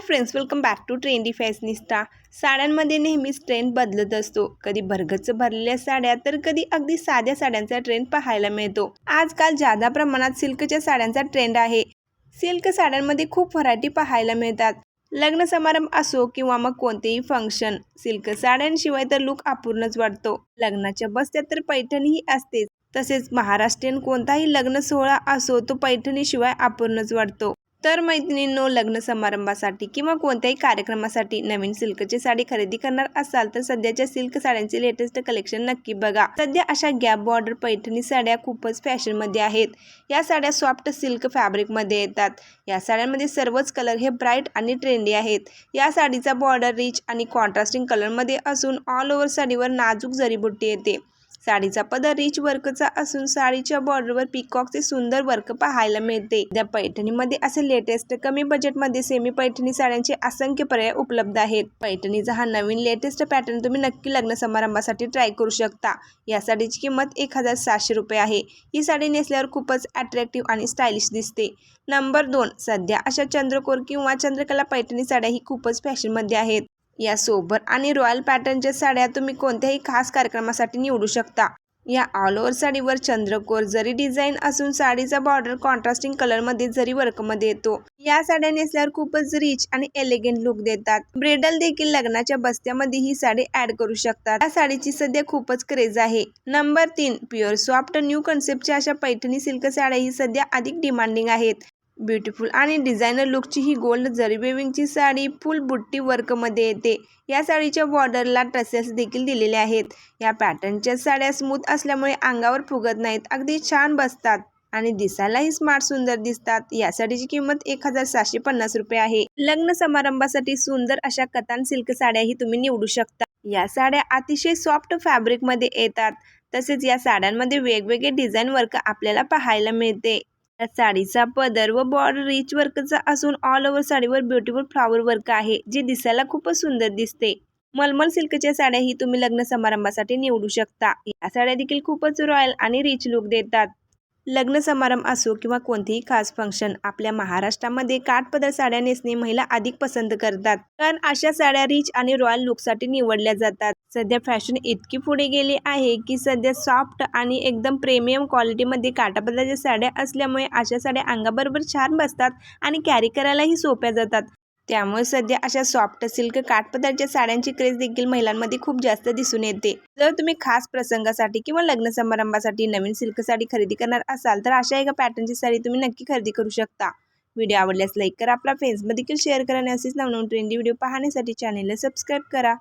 Hi friends welcome back to trendy fashionista साड्यांमध्ये नेहमीच trend बदलत असतो. कधी भरगच्च भरलेल्या साड्या तर कधी अगदी साध्या साड्यांचा ट्रेंड पाहायला मिळतो. आजकाल जादा प्रमाणात सिल्कच्या साड्यांचा ट्रेंड आहे. सिल्क साड्यांमध्ये खूप व्हरायटी पाहायला मिळतात. लग्न समारंभ असो किंवा मग कोणतेही फंक्शन सिल्क साड्यांशिवाय तर लुक अपूर्णच वाटतो. लग्नाच्या बसत्यात तर पैठणीही असतेच. तसेच महाराष्ट्रीयन कोणताही लग्न सोहळा असो तो पैठणीशिवाय अपूर्णच वाटतो. तर मैत्रिणींनो लग्न समारंभासाठी किंवा कोणत्याही कार्यक्रमासाठी नवीन सिल्कची साडी खरेदी करणार असाल तर सध्याच्या सिल्क साड्यांचे लेटेस्ट कलेक्शन नक्की बघा. सध्या अशा गॅप बॉर्डर पैठणी साड्या खूपच फॅशनमध्ये आहेत. या साड्या सॉफ्ट सिल्क फॅब्रिकमध्ये येतात. या साड्यांमध्ये सर्वच कलर हे ब्राईट आणि ट्रेंडी आहेत. या साडीचा बॉर्डर रिच आणि कॉन्ट्रास्टिंग कलरमध्ये असून ऑल ओव्हर साडीवर नाजूक जरीबुट्टी येते. साडीचा पदर रिच वर्कचा असून साडीच्या बॉर्डरवर पिकॉकचे सुंदर वर्क पाहायला मिळते. त्या पैठणीमध्ये असे लेटेस्ट कमी बजेटमध्ये सेमी पैठणी साड्यांचे असंख्य पर्याय उपलब्ध आहेत. पैठणीचा हा नवीन लेटेस्ट पॅटर्न तुम्ही नक्की लग्न समारंभासाठी ट्राय करू शकता. या साडीची किंमत एक हजार सातशे रुपये आहे. ही साडी नेसल्यावर खूपच अट्रॅक्टिव्ह आणि स्टायलिश दिसते. नंबर दोन सध्या अशा चंद्रकोर किंवा चंद्रकला पैठणी साड्या ही खूपच फॅशनमध्ये आहेत. या सोबर आणि रॉयल पॅटर्नच्या साड्या तुम्ही कोणत्याही खास कार्यक्रमासाठी निवडू शकता. या ऑल ओव्हर साडीवर चंद्रकोर जरी डिझाईन असून साडीचा बॉर्डर कॉन्ट्रास्टिंग कलरमध्ये जरी वर्कमध्ये येतो. या साड्या नेसल्यावर खूपच रिच आणि एलिगंट लुक देतात. ब्रेडल देखील लग्नाच्या बस्त्यामध्ये ही साडी ऍड करू शकतात. या साडीची सध्या खूपच क्रेज आहे. नंबर तीन प्युअर सॉफ्ट न्यू कन्सेप्टच्या अशा पैठणी सिल्क साड्या ही सध्या अधिक डिमांडिंग आहेत. ब्युटिफुल आणि डिझायनर लुकची ही गोल्ड जरी वेविंगची साडी फुल बुट्टी वर्कमध्ये येते. या साडीच्या बॉर्डरला टसेस देखील दिलेले आहेत. या पॅटर्नच्या साड्या स्मूथ असल्यामुळे अंगावर फुगत नाहीत अगदी छान बसतात आणि दिसायलाही स्मार्ट सुंदर दिसतात. या साडीची किंमत एक हजार सातशे पन्नास रुपये आहे. लग्न समारंभासाठी सुंदर अशा कतान सिल्क साड्याही तुम्ही निवडू शकता. या साड्या अतिशय सॉफ्ट फॅब्रिकमध्ये येतात. तसेच या साड्यांमध्ये वेगवेगळे डिझाईन वर्क आपल्याला पाहायला मिळते. साडीचा पदर व बॉर्डर रिच वर्कचा असून ऑल ओव्हर साडीवर ब्युटिफुल फ्लॉवर वर्क आहे जे दिसायला खूपच सुंदर दिसते. मलमल सिल्कच्या साड्या ही तुम्ही लग्न समारंभासाठी निवडू शकता. या साड्या देखील खूपच रॉयल आणि रिच लुक देतात. लग्न समारंभ असो किंवा कोणतेही खास फंक्शन आपल्या महाराष्ट्रामध्ये काठपदर साड्या नेसणे महिला अधिक पसंत करतात. कारण अशा साड्या रिच आणि रॉयल लुकसाठी निवडल्या जातात. सध्या फॅशन इतकी पुढे गेली आहे की सध्या सॉफ्ट आणि एकदम प्रीमियम क्वालिटीमध्ये काठापदराच्या साड्या असल्यामुळे अशा साड्या अंगाबरोबर छान बसतात आणि कॅरी करायलाही सोप्या जातात. त्यामुळे सध्या अशा सॉफ्ट सिल्क काठपदरच्या साड्यांची क्रेज देखील महिलांमध्ये खूप जास्त दिसून येते. जर तुम्ही खास प्रसंगासाठी किंवा लग्न समारंभासाठी नवीन सिल्क साडी खरेदी करणार असाल तर अशा एका पॅटर्नची साडी तुम्ही नक्की खरेदी करू शकता. व्हिडिओ आवडल्यास लाईक करा आपला फ्रेंड्समध्ये देखील शेअर करा आणि असेच नवनवीन ट्रेंडी व्हिडिओ पाहण्यासाठी चॅनेलला सबस्क्राईब करा.